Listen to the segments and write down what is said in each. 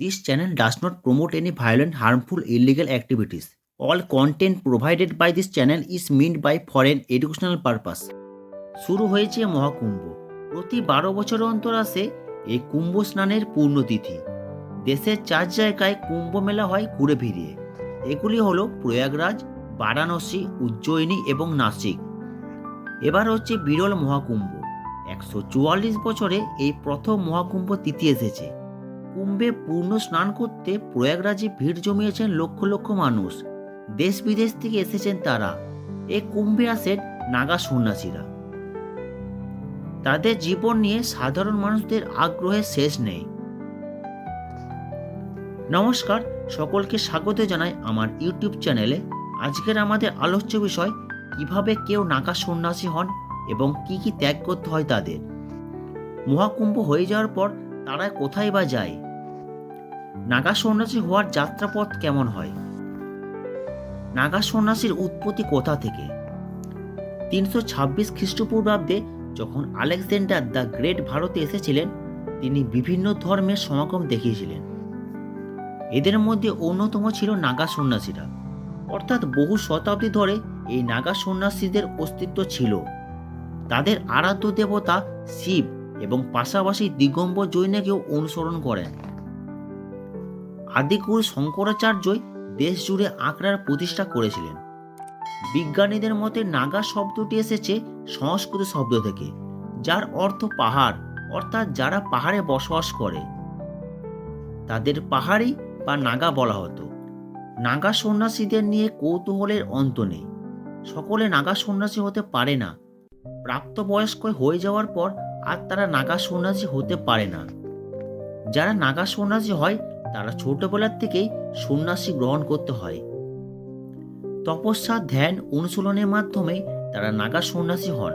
This channel does not promote any violent, harmful, illegal activities. All content provided by this channel is meant by for an educational purpose. শুরু হয়েছে মহাকুম্ভ। প্রতি বারো বছর অন্তর আসে এই কুম্ভ স্নানের পূর্ণতিথি। দেশের চার জায়গায় কুম্ভ মেলা হয় ঘুরে ফিরিয়ে। এগুলি হলো প্রয়াগরাজ বারাণসী উজ্জয়িনী এবং নাসিক। এবার হচ্ছে বিরল মহাকুম্ভ। একশো চুয়াল্লিশ বছরে এই প্রথম মহাকুম্ভ তিথি এসেছে। কুম্ভে পূর্ণ স্নান করতে প্রয়াগরাজে ভিড় জমিয়েছেন লক্ষ লক্ষ মানুষ। দেশ বিদেশ থেকে এসেছেন তারা। এ কুম্ভে আসেন নাগা সন্ন্যাসীরা। তাদের জীবন নিয়ে সাধারণ মানুষদের আগ্রহের শেষ নেই। নমস্কার, সকলকে স্বাগত জানাই আমার ইউটিউব চ্যানেলে। আজকের আমাদের আলোচ্য বিষয়, কীভাবে কেউ নাগা সন্ন্যাসী হন এবং কি কি ত্যাগ করতে হয় তাদের। মহাকুম্ভ হয়ে যাওয়ার পর তারা কোথায় বা যায়? নাগা সন্ন্যাসী হওয়ার যাত্রাপথ কেমন হয়? নাগা সন্ন্যাসীর উৎপত্তি কোথা থেকে? তিনশো ছাব্বিশ খ্রিস্টপূর্বাব্দে যখন আলেকজান্ডার দ্য গ্রেট ভারতে এসেছিলেন, তিনি বিভিন্ন ধর্মের সমাগম দেখিয়েছিলেন। এদের মধ্যে অন্যতম ছিল নাগা সন্ন্যাসীরা অর্থাৎ বহু শতাব্দী ধরে এই নাগা সন্ন্যাসীদের অস্তিত্ব ছিল। তাদের আরাধ্য দেবতা শিব এবং পাশাপাশি দিগম্বর জৈনকেও অনুসরণ করেন। আদিগুরু শঙ্করাচার্যই দেশ জুড়ে আঁকড়ার প্রতিষ্ঠা করেছিলেন। বিজ্ঞানীদের মতে নাগা শব্দটি এসেছে সংস্কৃত শব্দ থেকে, যার অর্থ পাহাড়, অর্থাৎ যারা পাহাড়ে বসবাস করে। তাদের পাহাড়ি বা নাগা বলা হতো। নাগা সন্ন্যাসীদের নিয়ে কৌতূহলের অন্ত নেই। সকলে নাগা সন্ন্যাসী হতে পারে না। প্রাপ্তবয়স্ক হয়ে যাওয়ার পর আর তারা নাগা সন্ন্যাসী হতে পারে না। যারা নাগা সন্ন্যাসী হয় তারা ছোটবেলার থেকেই সন্ন্যাসী গ্রহণ করতে হয়। তপস্যা ধ্যান অনুশীলনের মাধ্যমে তারা নাগা সন্ন্যাসী হন।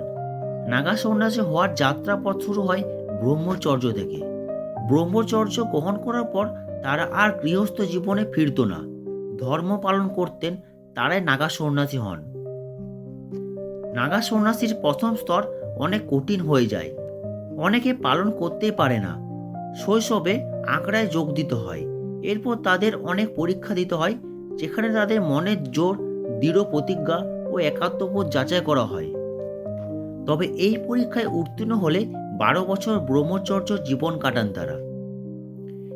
নাগা সন্ন্যাসী হওয়ার যাত্রাপথ শুরু হয় ব্রহ্মচর্য থেকে। ব্রহ্মচর্য গ্রহণ করার পর তারা আর গৃহস্থ জীবনে ফিরত না। ধর্ম পালন করতেন, তারাই নাগা সন্ন্যাসী হন। নাগা সন্ন্যাসীর প্রথম স্তর অনেক কঠিন হয়ে যায়। অনেকে পালন করতেই পারে না। শৈশবে আঁকড়ায় যোগ দিতে হয়। এরপর তাদের অনেক পরীক্ষা দিতে হয়, যেখানে তাদের মনের জোর, দৃঢ় প্রতিজ্ঞা ও একাত্মবোধ যাচাই করা হয়। তবে এই পরীক্ষায় উত্তীর্ণ হলে বারো বছর ব্রহ্মচর্য জীবন কাটান তারা।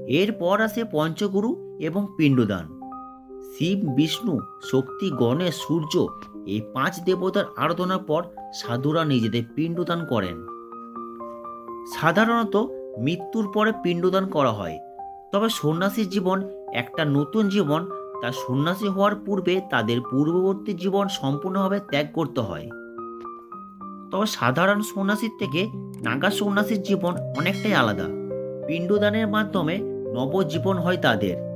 এরপর আসে পঞ্চগুরু এবং পিণ্ডদান। শিব, বিষ্ণু, শক্তি, গণেশ, সূর্য এই পাঁচ দেবতার আরাধনার পর সাধুরা নিজেদের পিণ্ডদান করেন। সাধারণত মৃত্যুর পরে পিণ্ডদান করা হয়। তবে সন্ন্যাসীর জীবন, একটা নতুন জীবন, তা সন্ন্যাসী হওয়ার পূর্বে তাদের পূর্ববর্তী জীবন সম্পূর্ণভাবে ত্যাগ করতে হয়। তবে সাধারণ সন্ন্যাসীর থেকে নাগা সন্ন্যাসীর জীবন অনেকটাই আলাদা। পিণ্ডদানের মাধ্যমে নবজীবন হয় তাদের।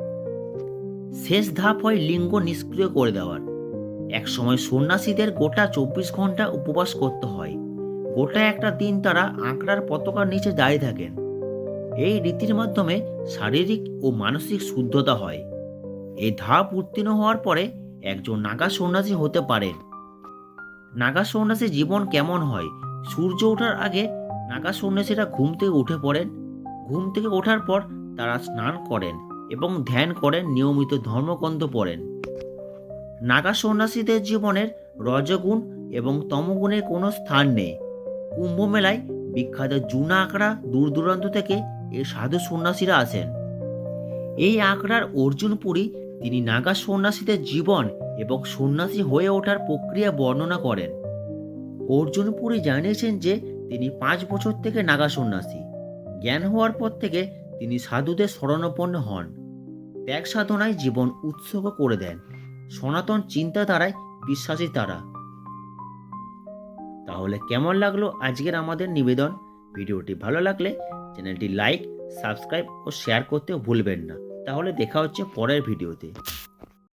শেষ ধাপ হয় লিঙ্গ নিষ্ক্রিয় করে দেওয়ার। একসময় সন্ন্যাসীদের গোটা চব্বিশ ঘণ্টা উপবাস করতে হয়। গোটা একটা দিন তারা আঁকড়ার পতাকার নিচে দাঁড়িয়ে থাকেন। এই রীতির মাধ্যমে শারীরিক ও মানসিক শুদ্ধতা হয়। এই ধাপ উত্তীর্ণ হওয়ার পরে একজন নাগা সন্ন্যাসী হতে পারেন নাগা সন্ন্যাসী জীবন কেমন হয়? সূর্য ওঠার আগে নাগা সন্ন্যাসীরা ঘুম থেকে উঠে পড়েন। ঘুম থেকে ওঠার পর তারা স্নান করেন এবং ধ্যান করেন, নিয়মিত ধর্মগ্রন্থ পড়েন। নাগা সন্ন্যাসীদের জীবনের রজগুণ এবং তমগুণের কোনো স্থান নেই। কুম্ভ মেলায় বিখ্যাত জুনা আঁকড়া দূর দূরান্ত থেকে এই সাধু সন্ন্যাসীরা আসেন এই আঁকড়ার অর্জুনপুরী তিনি নাগা সন্ন্যাসীদের জীবন এবং সন্ন্যাসী হয়ে ওঠার প্রক্রিয়া বর্ণনা করেন। অর্জুনপুরী জানিয়েছেন যে তিনি পাঁচ বছর থেকে নাগা সন্ন্যাসী। জ্ঞান হওয়ার পর থেকে তিনি সাধুদের শরণাপন্ন হন। ত্যাগ সাধনায় জীবন উৎসর্গ করে দেন। সনাতন চিন্তাধারায় বিশ্বাসী তারা। তাহলে কেমন লাগল আজকের আমাদের নিবেদন? ভিডিওটি ভালো লাগলে চ্যানেলটি লাইক, সাবস্ক্রাইব ও শেয়ার করতেও ভুলবেন না। তাহলে দেখা হচ্ছে পরের ভিডিওতে।